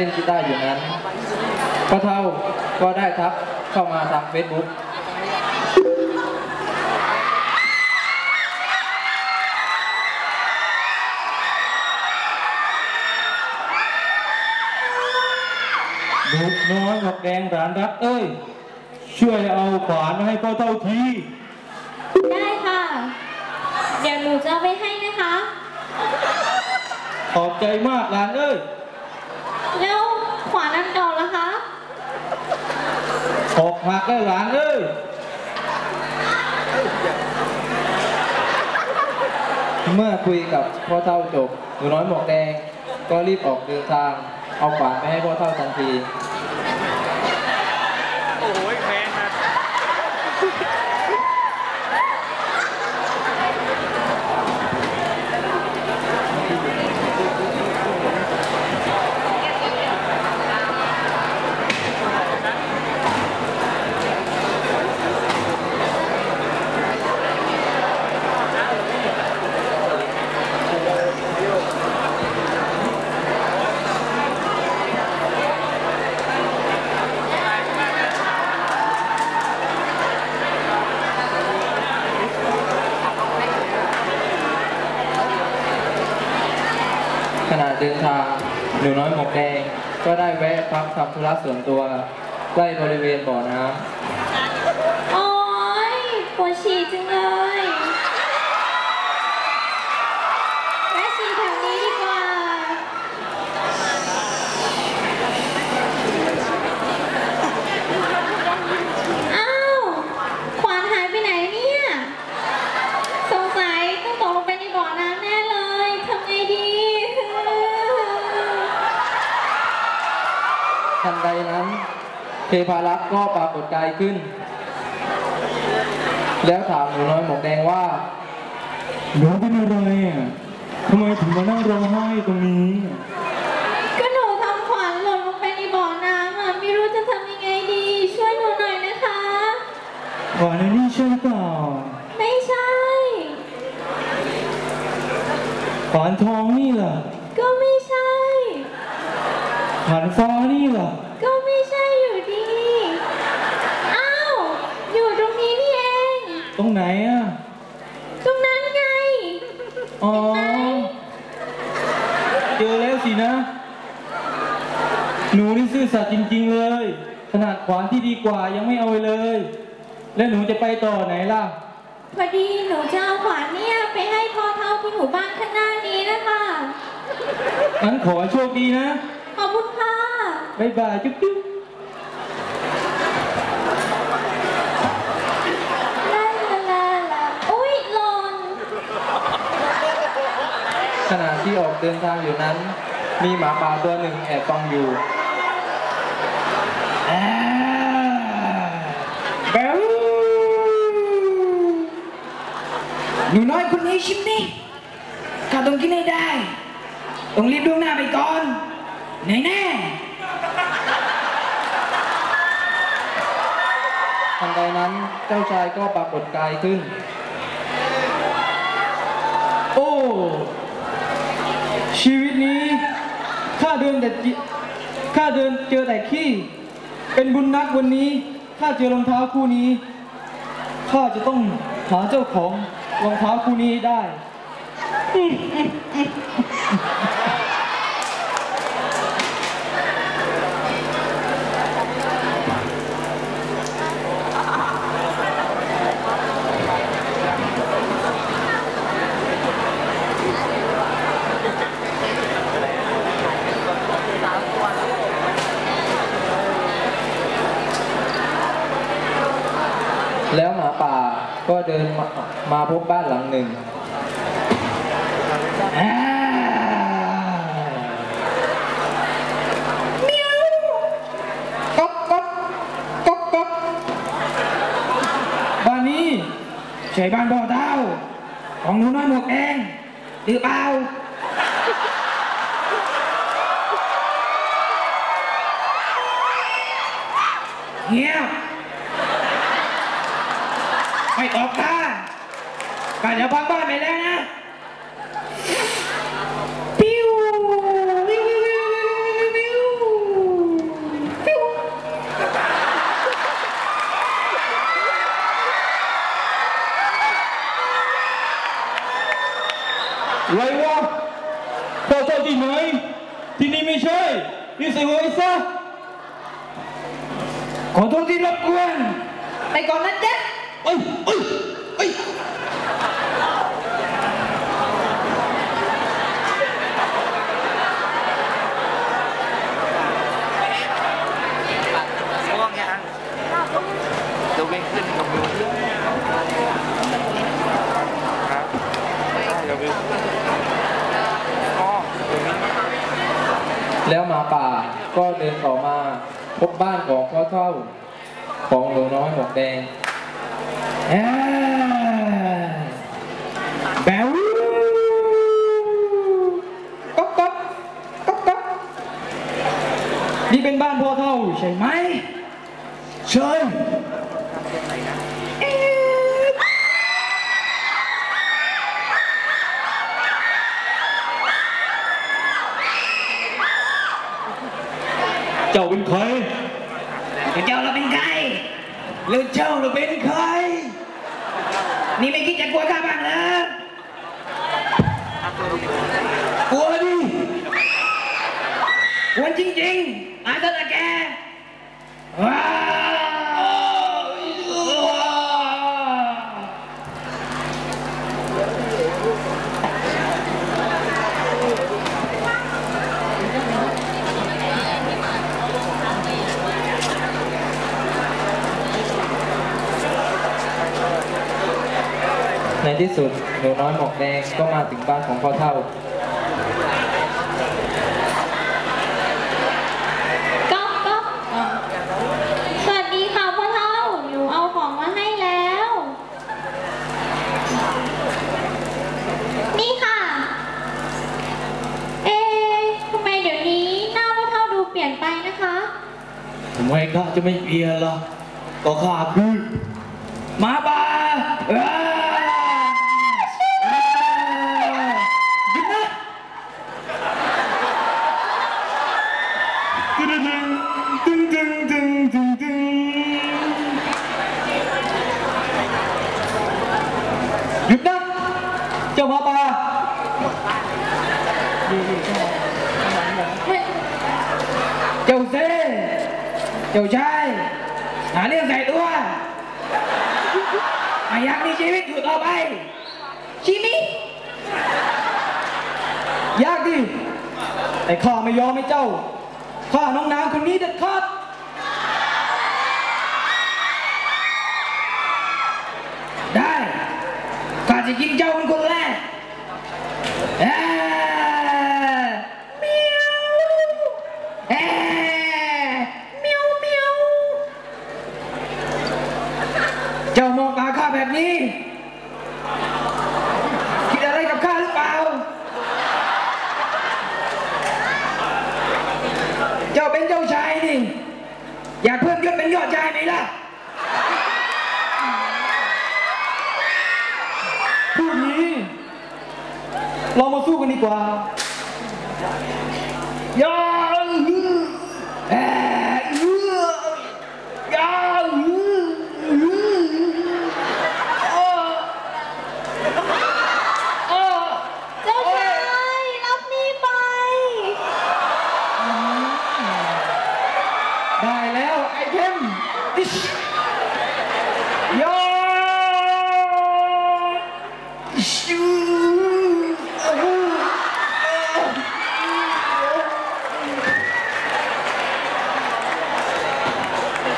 เล่นกีตาร์อยู่นั้นพ่อเท่าก็ได้ทักเข้ามาทางเฟซบุ๊กลูกน้อยหมวกแดงหลานรักเอ้ย ช่วยเอาขวานมาให้พ่อเท่าที ได้ค่ะ เดี๋ยวหนูจะเอาไปให้นะคะ ขอบใจมากหลานเอ้ย แล้วขวานอันเก่าล่ะคะออกหักแล้วหลานเอ้ยเมื่อคุยกับพ่อเท่าจบหนูน้อยหมวกแดง ก็รีบออกเดินทาง เอาขวานไปให้พ่อเท่าทันที เดินทางหนูน้อยหมวกแดง ก็ได้แวะพักทำธุระส่วนตัวใกล้บริเวณบ่อน้ำ โอ้ยปวดฉี่จังเลยแวะฉี่แถวนี้ดีกว่า อ้าว ขวานหายไปไหนเนี่ย สงสัยต้องตกลงไปในบ่อน้ำแน่เลย ทำไงดี ทันใดนั้น เทพารักษ์ก็ปรากฏกายขึ้น แล้วถามหนูน้อยหมวกแดงว่าหนูเป็นอะไรอะทำไมถึงมานั่งร้องไห้ตรงนี้ ก็หนูทำขวานหล่นลงไปในบ่อน้ำอะไม่รู้จะทำยังไงดี ช่วยหนูหน่อยนะคะ ขวานอันนี้ใช่หรือเปล่า ไม่ใช่ ขวานทองนี่ล่ะก็ไม่ใช่ ขวานฟ้านี่ล่ะก็ไม่ใช่อยู่ดี อ้าว อยู่ตรงนี้นี่เอง ตรงไหนอะ ตรงนั้นไง อ๋อ เจอแล้วสินะ หนูนี่ซื่อสัตย์จริง ๆ เลย ขนาดขวานที่ดีกว่ายังไม่เอาไปเลย แล้วหนูจะไปต่อไหนล่ะ พอดีหนูจะเอาขวานเนี่ยไปให้พ่อเท่าที่หมู่บ้านข้างหน้านี้นะคะงั้นขอให้โชคดีนะ ขอบคุณค่ะ บ๊ายบายจุ๊บจุ๊บ ลาลาลาลาอุ้ยหล่น ขณะ ที่ออกเดินทางอยู่นั้น มีหมาป่าตัวหนึ่งแอบฟังอยู่แบหนูน้อยคนนี้ชิมนี่ข้าต้องกินให้ได้ ต้องรีบล่วงหน้าไปก่อนแน่แน่ทันใดนั้นเจ้าชายก็ปรากฏกายขึ้น โอ้ ชีวิตนี้ข้าเดินแต่ข้าเดินเจอแต่ขี้ เป็นบุญนักวันนี้ข้าเจอรองเท้าคู่นี้ข้าจะต้องหาเจ้าของรองเท้าคู่นี้ได้ แล้วหมาป่าก็เดินมามาพบบ้านหลังหนึ่งอ่าเมียวก๊อกก๊อกก๊อกก๊อกบ้านนี้ใช่บ้านบ่อเต้า ของหนูน้อยหมวกแดงหรือเปล่า เงียบ ไม่ตกค่ะก็เดี๋ยวพักบ้านไปแล้วนะปิ้วปิ้วปิ้วปิ้วไรวะวอเจ้าที่วหนที่นี่วม่วช่นี่วสีวหัวไอ้ซวขอวทษที่วบกวนวปก่อวนะวจ๊ เอ้ยเอ้ยเอ้ยง่วงยังจะวิ่งขึ้นกับวิวครับเดี๋ยววิวอ๋อเดี๋ยววิ่งแล้วหมาป่าก็เดินออกมาพบบ้านของพ่อเท่าของหนูน้อยหมวกแดง แบวก๊อกก๊อกก๊อกก๊อกนี่เป็นบ้านพ่อเท่าใช่ไหมไหมเชิญเจ้าเป็นใครเจ้าเราเป็นใครหรือเจ้าเราเป็นใคร นี่ไม่คิดจะกลัวข้าบ้างเห ในที่สุดหนูน้อยหมวกแดงก็มาถึงบ้านของพ่อเท่า ก๊อกก๊อกสวัสดีค่ะพ่อเท่า หนูเอาของมาให้แล้ว นี่ค่ะ เอ๊ะทำไมเดี๋ยวนี้หน้าพ่อเท่าดูเปลี่ยนไปนะคะ ทำไมข้าจะไม่เปลี่ยนล่ะก็ข้าคือหมาป่า เจ้าเซ่เจ้าชายหาเรื่องใส่ตัวไม่อยากมีชีวิตอยู่ต่อไป ชีวิตยากดิแต่ข้าไม่ยอมให้เจ้า ข้าน้องนางคนนี้เด็ดขาดได้ข้าจะกินเจ้าเป็นคนแรกเอ้ยเมียวเอ้ยเมียวเมียวเจ้ามองตาข้าแบบนี้ คิดอะไรกับข้าหรือเปล่า เจ้าเป็นเจ้าชายนี่ อยากเพิ่มยศเป็นยอดชายไหมล่ะ พูดนี้ เรามาสู้กันดีกว่ายาอือเอ่ออือยาอืออืออ้ออ้อ เจ้าชายรับนี่ไป ได้แล้วไอเทม อิชยาชูอู้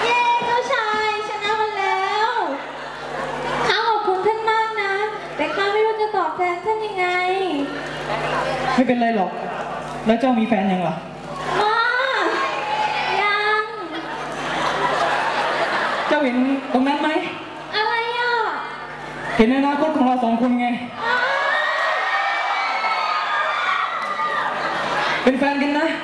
เย้เจ้าชายชนะมันแล้วข้าขอบคุณท่านมากนะ แต่ข้าไม่รู้จะตอบแทนท่านยังไง ไม่เป็นไรหรอก แล้วเจ้ามีแฟนยังล่ะมายัง เจ้าเห็นตรงนั้นไหม อะไรอะ เห็นอนาคตของเราสองคนไงอ้าวเป็นแฟนกันนะอ